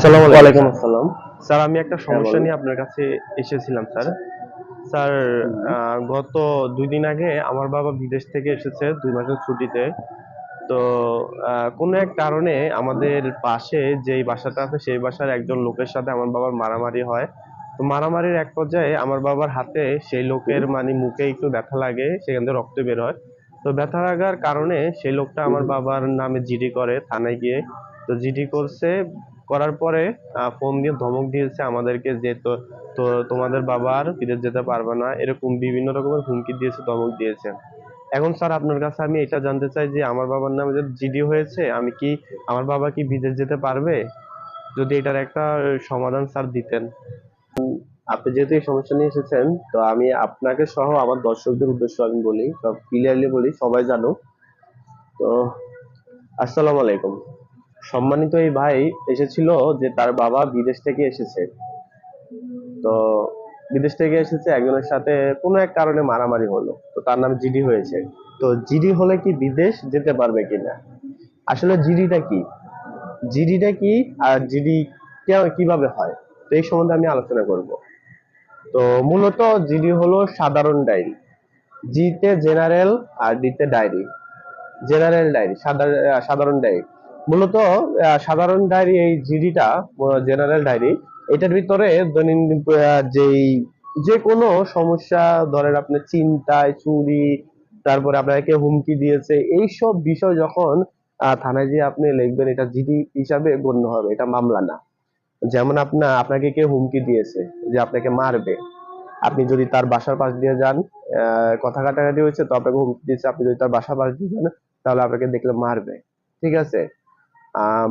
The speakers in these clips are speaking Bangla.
আসসালামু আলাইকুম। আসসালাম। স্যার আমি একটা সমস্যা নিয়ে আপনার কাছে এসেছিলাম স্যার। স্যার গত দুই দিন আগে আমার বাবা বিদেশ থেকে এসেছে দুই মাসের ছুটিতে। তো কোনো এক কারণে আমাদের পাশে যেই বাসাটা আছে সেই বাসার একজন লোকের সাথে আমার বাবার মারামারি হয়। তো মারামারির এক পর্যায়ে আমার বাবার হাতে সেই লোকের মানে মুখে একটু ব্যথা লাগে সেখান থেকে রক্ত বের হয়। তো ব্যথা লাগার কারণে সেই লোকটা আমার বাবার নামে জিডি করে থানায় গিয়ে। তো জিডি করছে করার পরে ফোন দিয়ে ধমক দিয়েছে আমাদেরকে যে তো তো তোমাদের বাবা আর বিদেশ যেতে পারবে না। এরকম বিভিন্ন রকমের হুমকি দিয়েছে, ধমক দিয়েছে। এখন স্যার, আপনার কাছে আমি এটা জানতে চাই যে, আমার বাবার নামে যে জিডি হয়েছে, আমি কি, আমার বাবা কি বিদেশ যেতে পারবে? যদি এটার একটা সমাধান স্যার দিতেন। আপনি যেহেতু এই সমস্যা নিয়ে এসেছেন, তো আমি আপনাকে সহ আমার দর্শকদের উদ্দেশ্যে আমি বলি, সব ক্লিয়ারলি বলি, সবাই জানো তো, আসসালামু আলাইকুম। সম্মানিত এই ভাই এসেছিল যে তার বাবা বিদেশ থেকে এসেছে। তো বিদেশ থেকে এসেছে, একজনের সাথে কোনো এক কারণে মারামারি হলো। তো তার নাম জিডি হয়েছে। তো জিডি হলে কি বিদেশ যেতে পারবে কিনা? আসলে জিডিটা কি? জিডিটা কি আর জিডি কীভাবে হয়? তো এই সম্বন্ধে আমি আলোচনা করব। তো মূলত জিডি হলো সাধারণ ডায়েরি। জিতে জেনারেল আর ডিতে ডায়েরি। জেনারেল ডায়েরি সাধারণ ডায়েরি। মূলত সাধারণ ডায়েরি এই জিডিটা জেনারেল ডায়েরি, এটার ভিতরে দৈনন্দিন যেই যে কোনো সমস্যা, ধরেন আপনি চিন্তায় চুরি, তারপরে আপনাকে হুমকি দিয়েছে এই সব বিষয় যখন থানায় যে আপনি লিখবেন, এটা জিডি হিসাবে গণ্য হবে, এটা মামলা না। যেমন আপনার আপনাকে কেউ হুমকি দিয়েছে যে আপনাকে মারবে, আপনি যদি তার বাসার পাশ দিয়ে যান কথা কাটাকাটি হয়েছে, তো আপনাকে হুমকি দিয়েছে, আপনি যদি তার বাসার পাশ দিয়ে যান, তাহলে আপনাকে দেখলে মারবে, ঠিক আছে?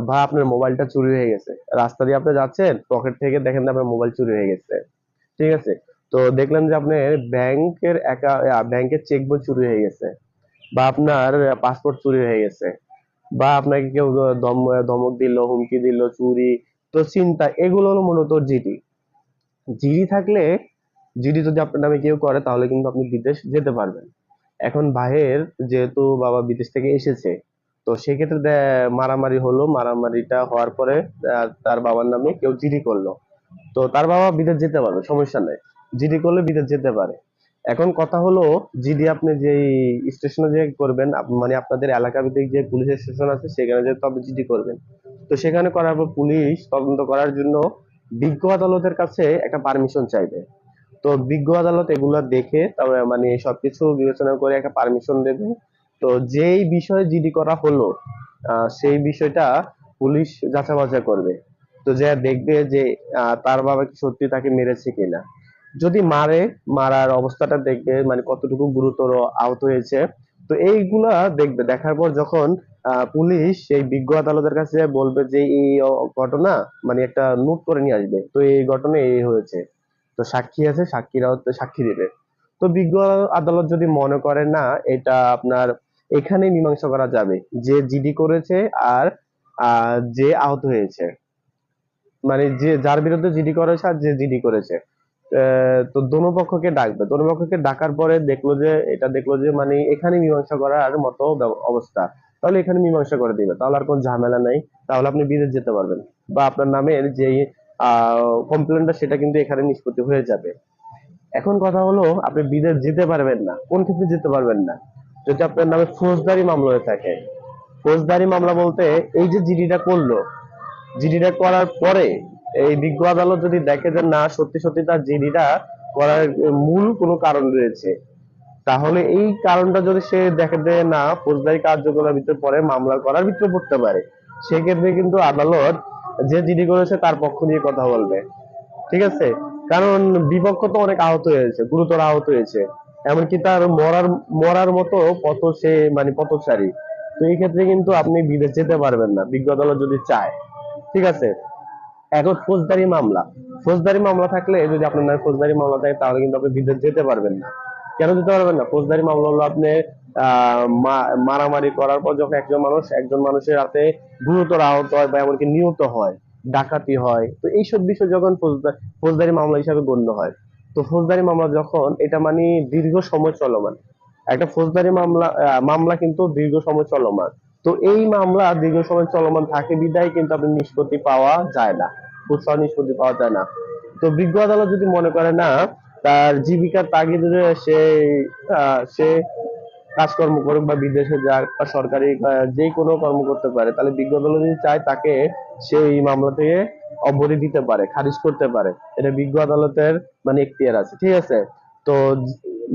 বা আপনার মোবাইলটা চুরি হয়ে গেছে। রাস্তা দিয়ে আপনি যাচ্ছেন, পকেট থেকে দেখেন আপনার মোবাইল চুরি হয়ে গেছে। ঠিক আছে? তো দেখলেন যে আপনার ব্যাংকের একা ব্যাংকের চেক বই চুরি হয়ে গেছে বা আপনার পাসপোর্ট চুরি হয়ে গেছে বা আপনাকে কেউ ধমক দিল, হুমকি দিল, চুরি, তো চিন্তা, এগুলো হলো মূলত জিডি। জিডি থাকলে, জিডি যদি আপনার নামে কেউ করে, তাহলে কিন্তু আপনি বিদেশ যেতে পারবেন। এখন ভাইয়ের যেহেতু বাবা বিদেশ থেকে এসেছে তো সেক্ষেত্রে মারামারি হলো। মারামারিটা হওয়ার পরে তার বাবার নামে কেউ জিডি করল। তো তার বাবা বিদেশ যেতে পারবে, সমস্যা নেই। জিডি করলে বিদেশ যেতে পারে। এখন কথা হলো, জিডি আপনি যেই স্টেশনে যে করবেন মানে আপনাদের এলাকা ভিত্তিক যে পুলিশ স্টেশন আছে, সেখানে যেহেতু আপনি জিডি করবেন। তো সেখানে করার পর পুলিশ তদন্ত করার জন্য বিজ্ঞ আদালতের কাছে একটা পারমিশন চাইবে। তো বিজ্ঞ আদালত এগুলা দেখে, তবে মানে সবকিছু বিবেচনা করে একটা পারমিশন দেবে। তো যেই বিষয়ে জিডি করা হলো সেই বিষয়টা পুলিশ যাচাই বাছাই করবে। তো যে দেখবে যে তার বাবা কি সত্যি তাকে মেরেছে কিনা। যদি মারে, মারার অবস্থাটা দেখবে মানে কতটুকু গুরুতর আহত হয়েছে, তো এইগুলা দেখবে। দেখার পর যখন পুলিশ এই বিজ্ঞ আদালতের কাছে বলবে যে, এই ঘটনা মানে একটা নোট করে নিয়ে আসবে। তো এই ঘটনা এই হয়েছে। তো সাক্ষী আছে, সাক্ষীরাও সাক্ষী দেবে। তো বিজ্ঞ আদালত যদি মনে করে না, এটা আপনার এখানে মীমাংসা করা যাবে। যে জিডি করেছে আর যে আহত হয়েছে। মানে যে, যার বিরুদ্ধে জিডি করেছে আর যে জিডি করেছে। তো দোনো পক্ষকে ডাকবে। দোনো পক্ষকে ডাকার পরে দেখল যে, এটা দেখল যে মানে এখানে মীমাংসা করার মতো অবস্থা। তাহলে এখানে মীমাংসা করে দিবে। তাহলে আর কোনো ঝামেলা নাই। তাহলে আপনি বিদেশ যেতে পারবেন। বা আপনার নামের যেই কমপ্লেনটা সেটা কিন্তু এখানে নিষ্পত্তি হয়ে যাবে। এখন কথা হলো, আপনি বিদেশ যেতে পারবেন না। কোন ক্ষেত্রে যেতে পারবেন না? যদি আপনার নামে ফৌজদারি মামলা হয়ে থাকে, ফৌজদারি মামলা বলতে এই যে জিডিটা করল, জিডিটা করার পরে এই বিজ্ঞ আদালত যদি দেখে যে না, সত্যি সত্যি তার জিডিটা করার মূল কোনো কারণ রয়েছে, তাহলে এই কারণটা যদি সে দেখে যে না, ফৌজদারি কার্যকলার ভিতরে পরে মামলা করার ভিতরে পড়তে পারে, সেক্ষেত্রে কিন্তু আদালত যে জিডি করেছে তার পক্ষ নিয়ে কথা বলবে। ঠিক আছে? কারণ বিপক্ষ তো অনেক আহত হয়েছে, গুরুতর আহত হয়েছে। এমনকি তার মরার মরার মতো পথ সে মানে পথচারী। তো এই ক্ষেত্রে কিন্তু আপনি বিদেশ যেতে পারবেন না, বিজ্ঞ আদালত যদি চায়। ঠিক আছে? এখন ফৌজদারি মামলা। ফৌজদারি মামলা থাকলে যদি আপনার নামে ফৌজদারি মামলা থাকে, তাহলে কিন্তু আপনি বিদেশ যেতে পারবেন না। কেন যেতে পারবেন না? ফৌজদারি মামলা হলো আপনি মারামারি করার পর যখন একজন মানুষ, একজন মানুষের হাতে গুরুতর আহত হয় বা এমনকি নিহত হয়, ডাকাতি হয়, তো এইসব বিষয় যখন ফৌজদা- ফৌজদারি মামলা হিসাবে গণ্য হয় তো ফৌজদারি মামলা যখন, এটা মানে দীর্ঘ সময় চলমান। একটা ফৌজদারি মামলা মামলা কিন্তু দীর্ঘ সময় চলমান। তো এই মামলা দীর্ঘ সময় চলমান থাকে বিদায় কিন্তু আপনার নিষ্পত্তি পাওয়া যায় না। খুচরা নিষ্পত্তি পাওয়া যায় না। তো বিজ্ঞ আদালত যদি মনে করে না, তার জীবিকার তাগিদে সে সে কাজকর্ম করুক বা বিদেশে যাক বা সরকারি যে কোনো কর্ম করতে পারে, তাহলে বিজ্ঞ আদালত যদি চায় তাকে সে এই মামলা থেকে অব্যাহতি দিতে পারে, খারিজ করতে পারে। এটা বিজ্ঞ আদালতের মানে এখতিয়ার আছে, ঠিক আছে? তো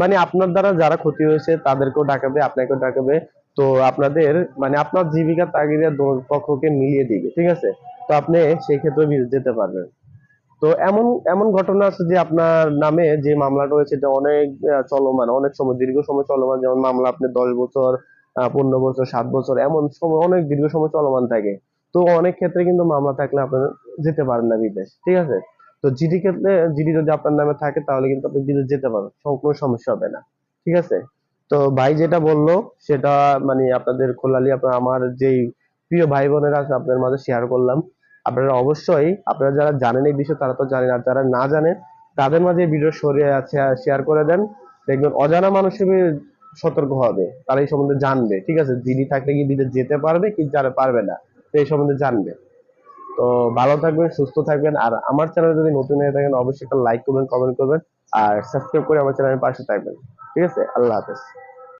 মানে আপনার দ্বারা যারা ক্ষতি হয়েছে, তাদেরকেও ডাকাবে, আপনাকেও ডাকাবে। তো, আপনাদের মানে আপনার জীবিকার তাগিদে পক্ষকে মিলিয়ে দিবে, ঠিক আছে? তো, আপনি সেই ক্ষেত্রে যেতে পারবেন। তো, এমন এমন ঘটনা আছে যে আপনার নামে যে মামলাটা হয়েছে, এটা অনেক চলমান, অনেক সময়, দীর্ঘ সময় চলমান। যেমন মামলা আপনি দশ বছর পনেরো বছর, সাত বছর, এমন সময়, অনেক দীর্ঘ সময় চলমান থাকে। তো অনেক ক্ষেত্রে কিন্তু মামলা থাকলে আপনার যেতে পারেন না বিদেশ, ঠিক আছে? তো জিডি ক্ষেত্রে, জিডি যদি আপনার নামে থাকে তাহলে কিন্তু আপনি বিদেশ যেতে পারবেন কোনো সমস্যা হবে না, ঠিক আছে? তো ভাই যেটা বলল সেটা মানে আপনাদের খোলালি আপনার, আমার যেই প্রিয় ভাই বোনেরা আছে আপনাদের মাঝে শেয়ার করলাম। আপনারা অবশ্যই, আপনারা যারা জানেন এই বিষয়ে তারা তো জানেন, আর যারা না জানেন তাদের মাঝে ভিডিও সরিয়ে আছে শেয়ার করে দেন। দেখবেন অজানা মানুষ সতর্ক হবে, তারা এই সম্বন্ধে জানবে, ঠিক আছে? জিডি থাকলে কি বিদেশ যেতে পারবে কি যারা পারবে না। এই সম্বন্ধে জানবে। তো ভালো থাকবেন, সুস্থ থাকবেন, আর আমার চ্যানেলে যদি নতুন হয়ে থাকেন, অবশ্যই একটা লাইক করবেন কমেন্ট করবেন, আর সাবস্ক্রাইব করে আমার চ্যানেলের পাশে থাকবেন। ঠিক আছে? আল্লাহ হাফেজ।